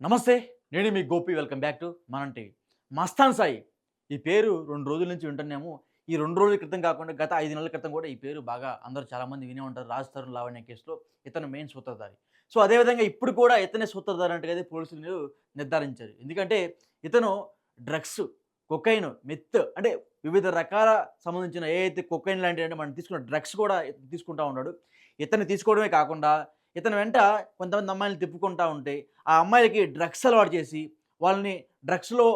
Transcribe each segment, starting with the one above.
నమస్తే నేను మీ గోపి. వెల్కమ్ బ్యాక్ టు మనం టీవీ. మస్తాన్ సాయి. ఈ పేరు రెండు రోజుల నుంచి వింటున్నాము. ఈ రెండు రోజుల క్రితం కాకుండా గత ఐదు నెలల క్రితం కూడా ఈ పేరు బాగా అందరూ చాలామంది వినే ఉంటారు. రాజ్ తరుణ్ లావణ్య కేసులో ఇతను మెయిన్ సూత్రధారి. సో అదేవిధంగా ఇప్పుడు కూడా ఇతనే సూత్రధారి అంటే కదా పోలీసులు నిర్ధారించారు. ఎందుకంటే ఇతను డ్రగ్స్ కొకైన్ మెత్ అంటే వివిధ రకాల సంబంధించిన ఏ అయితే కొకైన్ లాంటివి అంటే మనం తీసుకున్న డ్రగ్స్ కూడా తీసుకుంటా ఉన్నాడు. ఇతను తీసుకోవడమే కాకుండా ఇతని వెంట కొంతమంది అమ్మాయిలు తిప్పుకుంటా ఉంటే ఆ అమ్మాయిలకి డ్రగ్స్ అలవాటు చేసి వాళ్ళని డ్రగ్స్లో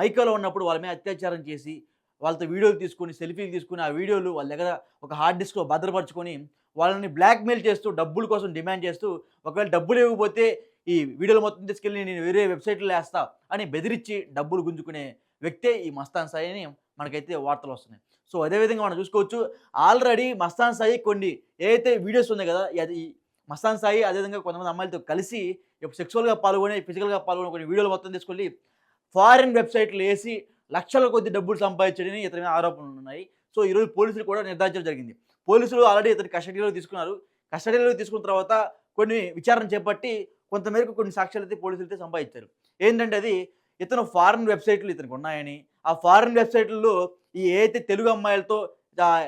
మైకలో ఉన్నప్పుడు వాళ్ళ మీద అత్యాచారం చేసి వాళ్ళతో వీడియోలు తీసుకొని సెల్ఫీలు తీసుకొని ఆ వీడియోలు వాళ్ళ దగ్గర ఒక హార్డ్ డిస్క్లో భద్రపరచుకొని వాళ్ళని బ్లాక్మెయిల్ చేస్తూ డబ్బుల కోసం డిమాండ్ చేస్తూ ఒకవేళ డబ్బులు ఇవ్వకపోతే ఈ వీడియోలు మొత్తం తీసుకెళ్ళి నేను వేరే వెబ్సైట్లో వేస్తా అని బెదిరించి డబ్బులు గుంజుకునే వ్యక్తే ఈ మస్తాన్ సాయి అని మనకైతే వార్తలు వస్తున్నాయి. సో అదేవిధంగా మనం చూసుకోవచ్చు. ఆల్రెడీ మస్తాన్ సాయి కొన్ని ఏదైతే వీడియోస్ ఉన్నాయి కదా అది మస్తాన్ సాయి అదేవిధంగా కొంతమంది అమ్మాయిలతో కలిసి సెక్సువల్గా పాల్గొని ఫిజికల్గా పాల్గొని కొన్ని వీడియోలు మొత్తం తీసుకెళ్ళి ఫారిన్ వెబ్సైట్లు వేసి లక్షల కొద్ది డబ్బులు సంపాదించడని ఇతని మీద ఆరోపణలు ఉన్నాయి. సో ఈరోజు పోలీసులు కూడా నిర్ధారించడం జరిగింది. పోలీసులు ఆల్రెడీ ఇతని కస్టడీలో తీసుకున్నారు. కస్టడీలో తీసుకున్న తర్వాత కొన్ని విచారణ చేపట్టి కొంతమేరకు కొన్ని సాక్ష్యాలు అయితే పోలీసులు అయితే సంపాదించారు. ఏంటంటే అది ఇతను ఫారిన్ వెబ్సైట్లు ఇతనికి ఉన్నాయని ఆ ఫారిన్ వెబ్సైట్లలో ఈ ఏదైతే తెలుగు అమ్మాయిలతో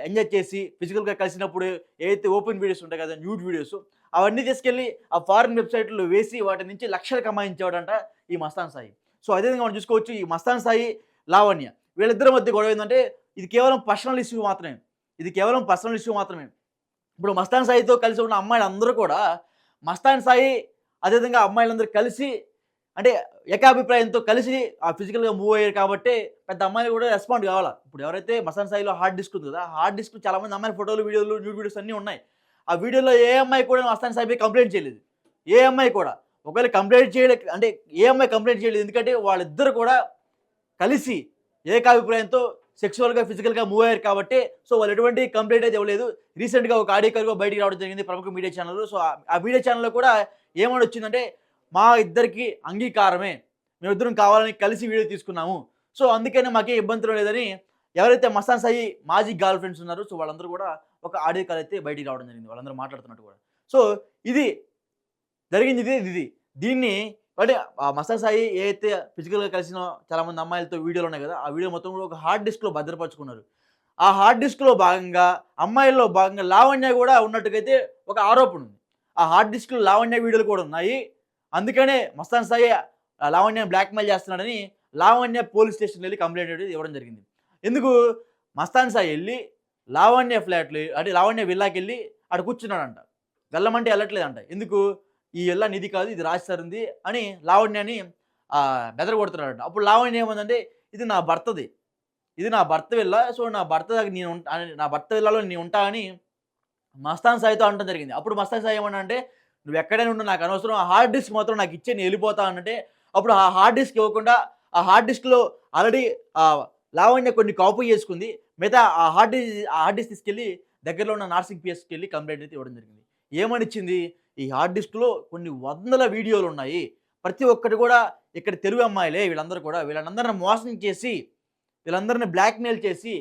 ఎంజాయ్ చేసి ఫిజికల్గా కలిసినప్పుడు ఏదైతే ఓపెన్ వీడియోస్ ఉంటాయి కదా న్యూడ్ వీడియోస్ అవన్నీ తీసుకెళ్ళి ఆ ఫారిన్ వెబ్సైట్లో వేసి వాటి నుంచి లక్షలు కమాయించేవాడంట ఈ మస్తాన్ సాయి. సో అదేవిధంగా మనం చూసుకోవచ్చు ఈ మస్తాన్ సాయి లావణ్య. వీళ్ళిద్దరి మధ్య గొడవ ఏంటంటే ఇది కేవలం పర్సనల్ ఇష్యూ మాత్రమే. ఇది కేవలం పర్సనల్ ఇష్యూ మాత్రమే. ఇప్పుడు మస్తాన్ సాయితో కలిసి ఉన్న అమ్మాయిలు అందరూ కూడా మస్తాన్ సాయి అదేవిధంగా అమ్మాయిలందరూ కలిసి అంటే ఏకాభిప్రాయంతో కలిసి ఆ ఫిజికల్గా మూవ్ అయ్యారు కాబట్టి పెద్ద అమ్మాయిలు కూడా రెస్పాండ్ కావాలా? ఇప్పుడు ఎవరైతే మసాన్ సాయిలో హార్డ్ డిస్క్ ఉంది కదా హార్డ్ డిస్క్ చాలా మంది అమ్మాయిల ఫోటోలు వీడియోలు న్యూ వీడియోస్ అన్నీ ఉన్నాయి. ఆ వీడియోలో ఏ అమ్మాయి కూడా మసాన్ సాయిపై కంప్లైంట్ చేయలేదు. ఏ అమ్మాయి కూడా. ఒకవేళ కంప్లైంట్ చేయలే అంటే ఏ అమ్మాయి కంప్లైంట్ చేయలేదు. ఎందుకంటే వాళ్ళిద్దరు కూడా కలిసి ఏకాభిప్రాయంతో సెక్చువల్గా ఫిజికల్గా మూవ్ అయ్యారు కాబట్టి సో వాళ్ళు ఎటువంటి కంప్లైంట్ అయితే ఇవ్వలేదు. రీసెంట్గా ఒక ఆడియో కరువు బయటికి రావడం జరిగింది ప్రముఖ మీడియా ఛానల్ సో ఆ మీడియా ఛానల్లో కూడా ఏమని వచ్చిందంటే మా ఇద్దరికి అంగీకారమే. మేమిద్దరం కావాలని కలిసి వీడియో తీసుకున్నాము. సో అందుకనే మాకే ఇబ్బందులు లేదని ఎవరైతే మస్తాన్ సాయి మాజీ గర్ల్ ఫ్రెండ్స్ ఉన్నారో సో వాళ్ళందరూ కూడా ఒక ఆడియో కాల్ అయితే బయటికి రావడం జరిగింది. వాళ్ళందరూ మాట్లాడుతున్నట్టు కూడా. సో ఇది జరిగింది ఇది ఇది దీన్ని అంటే ఆ మస్తాన్ సాయి ఏ ఫిజికల్గా కలిసిన చాలామంది అమ్మాయిలతో వీడియోలు ఉన్నాయి కదా ఆ వీడియో మొత్తం కూడా ఒక హార్డ్ డిస్క్లో భద్రపరుచుకున్నారు. ఆ హార్డ్ డిస్క్లో భాగంగా అమ్మాయిల్లో భాగంగా లావణ్య కూడా ఉన్నట్టుగైతే ఒక ఆరోపణ ఉంది. ఆ హార్డ్ డిస్క్లో లావణ్య వీడియోలు కూడా ఉన్నాయి. అందుకనే మస్తాన్ సాయి లావణ్య బ్లాక్మెయిల్ చేస్తున్నాడని లావణ్య పోలీస్ స్టేషన్ వెళ్ళి కంప్లైంట్ అనేది ఇవ్వడం జరిగింది. ఎందుకు? మస్తాన్ సాయి వెళ్ళి లావణ్య ఫ్లాట్లు అంటే లావణ్య విల్లాకి వెళ్ళి అక్కడ కూర్చున్నాడంట. వెళ్ళమంటే వెళ్ళట్లేదంట. ఎందుకు? ఈ ఇళ్ళ నిధి కాదు ఇది రాజసారింది అని లావణ్యని బెదర కొడుతున్నాడంట అప్పుడు లావణ్య ఏమందంటే ఇది నా భర్తది. ఇది నా భర్త వెళ్ళ సో నా భర్త దగ్గర నేను నా భర్త వెళ్ళాలో నేను ఉంటా అని మస్తాన్ సాయితో అనడం జరిగింది. అప్పుడు మస్తాన్ సాయి ఏమన్నా అంటే నువ్వు ఎక్కడైనా ఉండు నాకు అనవసరం. ఆ హార్డ్ డిస్క్ మాత్రం నాకు ఇచ్చే నేను వెళ్ళిపోతా అంటే అప్పుడు ఆ హార్డ్ డిస్క్ ఇవ్వకుండా ఆ హార్డ్ డిస్క్లో ఆల్రెడీ లావణ్య కొన్ని కాపీ చేసుకుంది. మిగతా ఆ హార్డ్ డిస్క్ ఆ హార్డ్ డిస్క్ తీసుకెళ్ళి దగ్గరలో ఉన్న నర్సింగ్ పిఎస్కి వెళ్ళి కంప్లైంట్ అయితే ఇవ్వడం జరిగింది. ఏమనిచ్చింది? ఈ హార్డ్ డిస్క్లో కొన్ని వందల వీడియోలు ఉన్నాయి. ప్రతి ఒక్కటి కూడా ఇక్కడ తెలుగు అమ్మాయిలే వీళ్ళందరూ కూడా. వీళ్ళందరిని మోసం చేసి వీళ్ళందరిని బ్లాక్మెయిల్ చేసి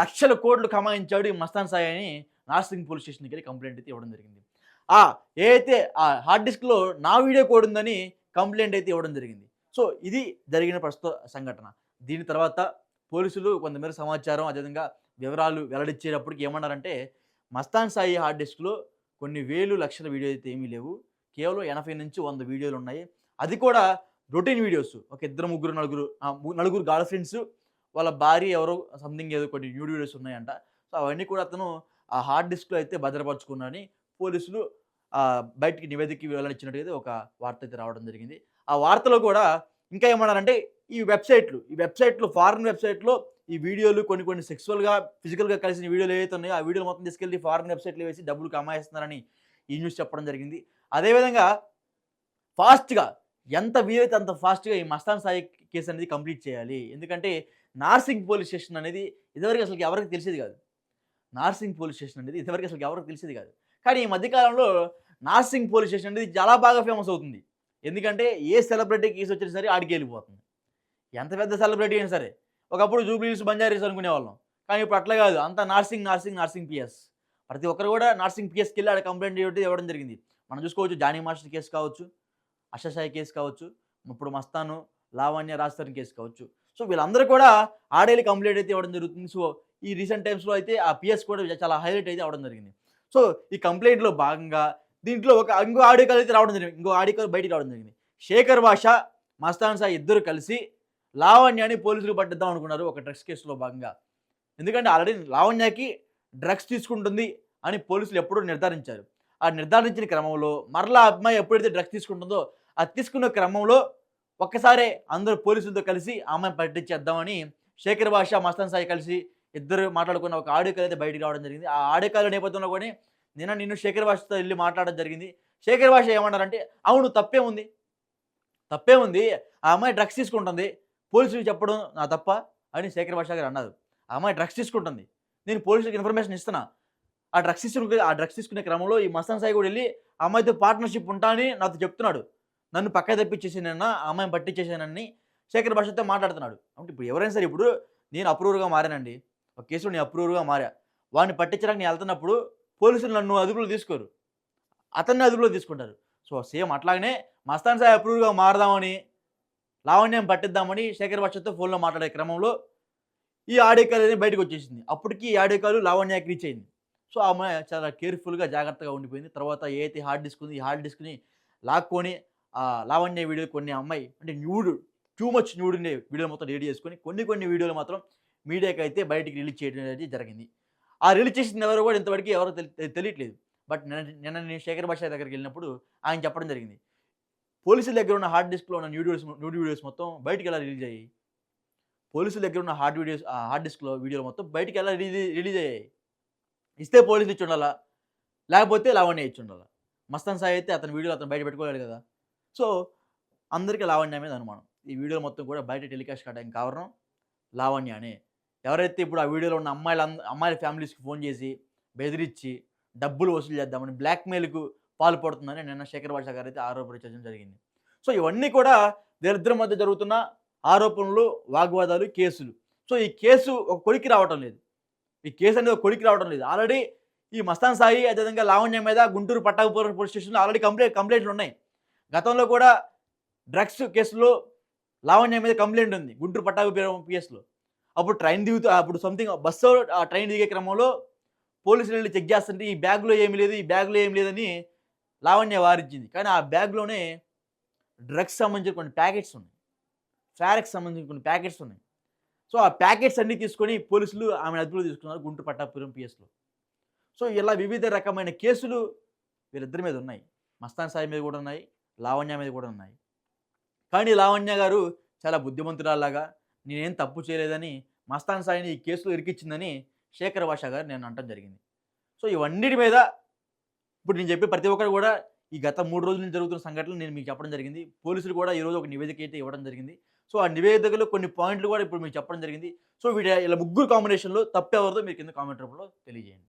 లక్షల కోట్లు కమాయించాడు ఈ మస్తాన్ సాయి అని నార్సింగ్ పోలీస్ స్టేషన్కి వెళ్ళి కంప్లైంట్ అయితే ఇవ్వడం జరిగింది. ఆ ఏదైతే ఆ హార్డ్ డిస్క్లో నా వీడియో కోడ్ ఉందని కంప్లైంట్ అయితే ఇవ్వడం జరిగింది. సో ఇది జరిగిన ప్రస్తుత సంఘటన. దీని తర్వాత పోలీసులు కొంతమేర సమాచారం అదేవిధంగా వివరాలు వెల్లడించేటప్పటికి ఏమన్నారంటే మస్తాన్ సాయి హార్డ్ డిస్క్లో కొన్ని వేలు లక్షల వీడియో అయితే ఏమీ లేవు. కేవలం ఎనభై నుంచి వంద వీడియోలు ఉన్నాయి. అది కూడా రొటీన్ వీడియోస్ ఒక ఇద్దరు ముగ్గురు నలుగురు నలుగురు గర్ల్ ఫ్రెండ్స్ వాళ్ళ భార్య ఎవరో సంథింగ్ ఏదో కొన్ని న్యూడ్ వీడియోస్ ఉన్నాయంట. సో అవన్నీ కూడా అతను ఆ హార్డ్ డిస్క్లో అయితే భద్రపరుచుకున్నాడని పోలీసులు బయటికి నివేదిక వెల్లడించినట్టుగా ఒక వార్త అయితే రావడం జరిగింది. ఆ వార్తలో కూడా ఇంకా ఏమన్నారంటే ఈ వెబ్సైట్లు ఈ వెబ్సైట్లు ఫారిన్ వెబ్సైట్లో ఈ వీడియోలు కొన్ని కొన్ని సెక్సువల్గా ఫిజికల్గా కలిసిన వీడియోలు ఏవైతే ఉన్నాయో ఆ వీడియోలు మొత్తం తీసుకెళ్ళి ఫారిన్ వెబ్సైట్లు వేసి డబ్బులు కమాయిస్తున్నారని ఈ న్యూస్ చెప్పడం జరిగింది. అదేవిధంగా ఫాస్ట్గా ఎంత వీలైతే అంత ఫాస్ట్గా ఈ మస్తాన్ సాయి కేసు అనేది కంప్లీట్ చేయాలి. ఎందుకంటే నార్సింగ్ పోలీస్ స్టేషన్ అనేది ఇదివరకు అసలు ఎవరికి తెలిసేది కాదు. నార్సింగ్ పోలీస్ స్టేషన్ అనేది ఇదివరకు అసలు ఎవరికి తెలిసేది కాదు. కానీ ఈ మధ్యకాలంలో నార్సింగ్ పోలీస్ స్టేషన్ అనేది చాలా బాగా ఫేమస్ అవుతుంది. ఎందుకంటే ఏ సెలబ్రిటీ కేసు వచ్చినా సరే ఆడికి వెళ్ళిపోతుంది. ఎంత పెద్ద సెలబ్రిటీ అయినా సరే. ఒకప్పుడు జూబ్లీస్ బంజారీస్ అనుకునేవాళ్ళం. కానీ ఇప్పుడు అట్లా కాదు. అంతా నార్సింగ్ నార్సింగ్ నార్సింగ్ పిఎస్. ప్రతి ఒక్కరు కూడా నార్సింగ్ పిఎస్కి వెళ్ళి ఆడ కంప్లైంట్ చేయడం ఇవ్వడం జరిగింది. మనం చూసుకోవచ్చు జానీ మాస్టర్ కేసు కావచ్చు అషసాయి కేసు కావచ్చు ఇప్పుడు మస్తాను లావణ్య రాజస్థాన్ కేసు కావచ్చు. సో వీళ్ళందరూ కూడా ఆడేళ్ళు కంప్లైంట్ అయితే ఇవ్వడం జరుగుతుంది. సో ఈ రీసెంట్ టైమ్స్లో అయితే ఆ పిఎస్ కూడా చాలా హైలైట్ అయితే అవడం జరిగింది. సో ఈ కంప్లైంట్లో భాగంగా దీంట్లో ఒక ఇంకో ఆడియో కాల్ అయితే రావడం జరిగింది. ఇంకో ఆడియో కాల్ బయటికి రావడం జరిగింది. శేఖర్ భాష మస్తాన్ సాయి ఇద్దరు కలిసి లావణ్యాన్ని పోలీసులు పట్టిద్దాం అనుకున్నారు ఒక డ్రగ్స్ కేసులో భాగంగా. ఎందుకంటే ఆల్రెడీ లావణ్యకి డ్రగ్స్ తీసుకుంటుంది అని పోలీసులు ఎప్పుడూ నిర్ధారించారు. ఆ నిర్ధారించిన క్రమంలో మరలా అమ్మాయి ఎప్పుడైతే డ్రగ్స్ తీసుకుంటుందో అది తీసుకున్న క్రమంలో ఒక్కసారే అందరూ పోలీసులతో కలిసి ఆమె పట్టించేద్దామని శేఖర్ భాష మస్తాన్ సాయి కలిసి ఇద్దరు మాట్లాడుకున్న ఒక ఆడియో కాల్ అయితే బయటికి రావడం జరిగింది. ఆ ఆడియో కాల్ నేపథ్యంలో కూడా నిన్న నిన్ను శేఖర్ భాషతో వెళ్ళి మాట్లాడడం జరిగింది. శేఖర్ భాష ఏమన్నారంటే అవును తప్పే ఉంది. తప్పే ఉంది. ఆ అమ్మాయి డ్రగ్స్ తీసుకుంటుంది. పోలీసులు చెప్పడం నా తప్ప అని శేఖర్ భాష గారు అన్నారు. ఆ అమ్మాయి డ్రగ్స్ తీసుకుంటుంది. నేను పోలీసులకు ఇన్ఫర్మేషన్ ఇస్తున్నా. ఆ డ్రగ్స్ తీసుకునే ఆ డ్రగ్స్ తీసుకునే క్రమంలో ఈ మస్తాన్ సాయి కూడా వెళ్ళి అమ్మాయితో పార్ట్నర్షిప్ ఉంటా అని నాతో చెప్తున్నాడు. నన్ను పక్క తప్పించేసానన్నా ఆ అమ్మాయిని పట్టించేసానని శేఖర్ భాషతో మాట్లాడుతున్నాడు. అంటే ఇప్పుడు ఎవరైనా సరే ఇప్పుడు నేను అప్రూవర్గా మారానండి. ఒక కేసులో నేను అప్రూవర్గా మారా. వాడిని పట్టించడానికి నేను వెళ్తున్నప్పుడు పోలీసులు నన్ను అదుపులో తీసుకోరు. అతన్ని అదుపులో తీసుకుంటారు. సో సేమ్ అట్లాగనే మస్తాన్ సాయి అప్రూవ్గా మారదామని లావణ్యం పట్టిద్దామని శేఖర్ భాషతో ఫోన్లో మాట్లాడే క్రమంలో ఈ ఆడియో కాల్ అనేది బయటకు వచ్చేసింది. అప్పటికి ఈ ఆడియో కాల్ రీచ్ అయింది. సో ఆమె చాలా కేర్ఫుల్గా జాగ్రత్తగా ఉండిపోయింది. తర్వాత ఏదైతే హార్డ్ డిస్క్ ఉంది ఈ హార్డ్ డిస్క్ని లాక్కొని లావణ్య వీడియో కొన్ని అమ్మాయి అంటే న్యూడ్ టూ మచ్ న్యూడ్ ఉండే వీడియో మొత్తం రెడీ చేసుకొని కొన్ని కొన్ని వీడియోలు మాత్రం మీడియాకి అయితే బయటికి రిలీజ్ చేయడం అనేది జరిగింది. ఆ రిలీజ్ చేసిన ఎవరు కూడా ఇంతవరకు ఎవరో తెలి- తెలియట్లేదు. బట్ నిన్న నిన్న నేను శేఖర్ భాష దగ్గరికి వెళ్ళినప్పుడు ఆయన చెప్పడం జరిగింది. పోలీసుల దగ్గర ఉన్న హార్డ్ డిస్క్లో ఉన్న న్యూడ్ వీడియోస్ న్యూడ్ వీడియోస్ మొత్తం బయటికి ఎలా రిలీజ్ అయ్యాయి? పోలీసుల దగ్గర ఉన్న హార్డ్ వీడియోస్ హార్డ్ డిస్క్లో వీడియోలు మొత్తం బయటికి ఎలా రిలీజ్ రిలీజ్ అయ్యాయి? ఇస్తే పోలీసులు ఇచ్చి ఉండాలా? లేకపోతే లావణ్య ఇచ్చి ఉండాలా? మస్తాన్ సాయి అయితే అతని వీడియోలు అతను బయట పెట్టుకోలేడు కదా? సో అందరికీ లావణ్య మీద అనుమానం. ఈ వీడియో మొత్తం కూడా బయట టెలికాస్ట్ కావడానికి కారణం లావణ్యనే ఎవరైతే ఇప్పుడు ఆ వీడియోలో ఉన్న అమ్మాయిల అమ్మాయిల ఫ్యామిలీస్కి ఫోన్ చేసి బెదిరించి డబ్బులు వసూలు చేద్దామని బ్లాక్మెయిల్కు పాల్పడుతుందని నిన్న శేఖర్ భాష గారు అయితే ఆరోపించడం జరిగింది. సో ఇవన్నీ కూడా దరిద్ర మధ్య జరుగుతున్న ఆరోపణలు వాగ్వాదాలు కేసులు. సో ఈ కేసు ఒక కొలికి రావటం లేదు. ఈ కేసు అనేది ఒక కొలికి రావడం లేదు. ఆల్రెడీ ఈ మస్తాన్ సాయి అదేవిధంగా లావణ్య మీద గుంటూరు పట్టాభిపురం పోలీస్ స్టేషన్లో ఆల్రెడీ కంప్లైంట్ కంప్లైంట్లు ఉన్నాయి. గతంలో కూడా డ్రగ్స్ కేసులో లావణ్య మీద కంప్లైంట్ ఉంది. గుంటూరు పట్టాభిపురం పిఎస్లో అప్పుడు ట్రైన్ దిగుతూ అప్పుడు సంథింగ్ బస్సు ఆ ట్రైన్ దిగే క్రమంలో పోలీసులు వెళ్ళి చెక్ చేస్తుంటే ఈ బ్యాగ్లో ఏమి లేదు ఈ బ్యాగ్లో ఏమి లేదని లావణ్య వారించింది కానీ ఆ బ్యాగ్లోనే డ్రగ్స్ సంబంధించిన కొన్ని ప్యాకెట్స్ ఉన్నాయి. ఫ్యారెక్స్ సంబంధించిన కొన్ని ప్యాకెట్స్ ఉన్నాయి. సో ఆ ప్యాకెట్స్ అన్నీ తీసుకొని పోలీసులు ఆమె అదుపులో తీసుకున్నారు గుంటూరు పట్టాపురం పిఎస్లో. సో ఇలా వివిధ రకమైన కేసులు వీరిద్దరి మీద ఉన్నాయి. మస్తాన్ సాయి మీద కూడా ఉన్నాయి లావణ్య మీద కూడా ఉన్నాయి. కానీ లావణ్య గారు చాలా బుద్ధిమంతురాలాగా నేనేం తప్పు చేయలేదని మస్తాన్ సాయిని ఈ కేసులో ఇరికిచ్చిందని శేఖర్ భాష గారు నేను అనటం జరిగింది. సో ఇవన్నిటి మీద ఇప్పుడు నేను చెప్పే ప్రతి ఒక్కరు కూడా ఈ గత మూడు రోజుల నుంచి జరుగుతున్న సంఘటనలు నేను మీకు చెప్పడం జరిగింది. పోలీసులు కూడా ఈరోజు ఒక నివేదిక అయితే ఇవ్వడం జరిగింది. సో ఆ నివేదికలో కొన్ని పాయింట్లు కూడా ఇప్పుడు మీకు చెప్పడం జరిగింది. సో వీటి ఇలా ముగ్గురు కాంబినేషన్లో తప్పెవరిదో మీరు కింద కామెంట్ రూపంలో తెలియజేయండి.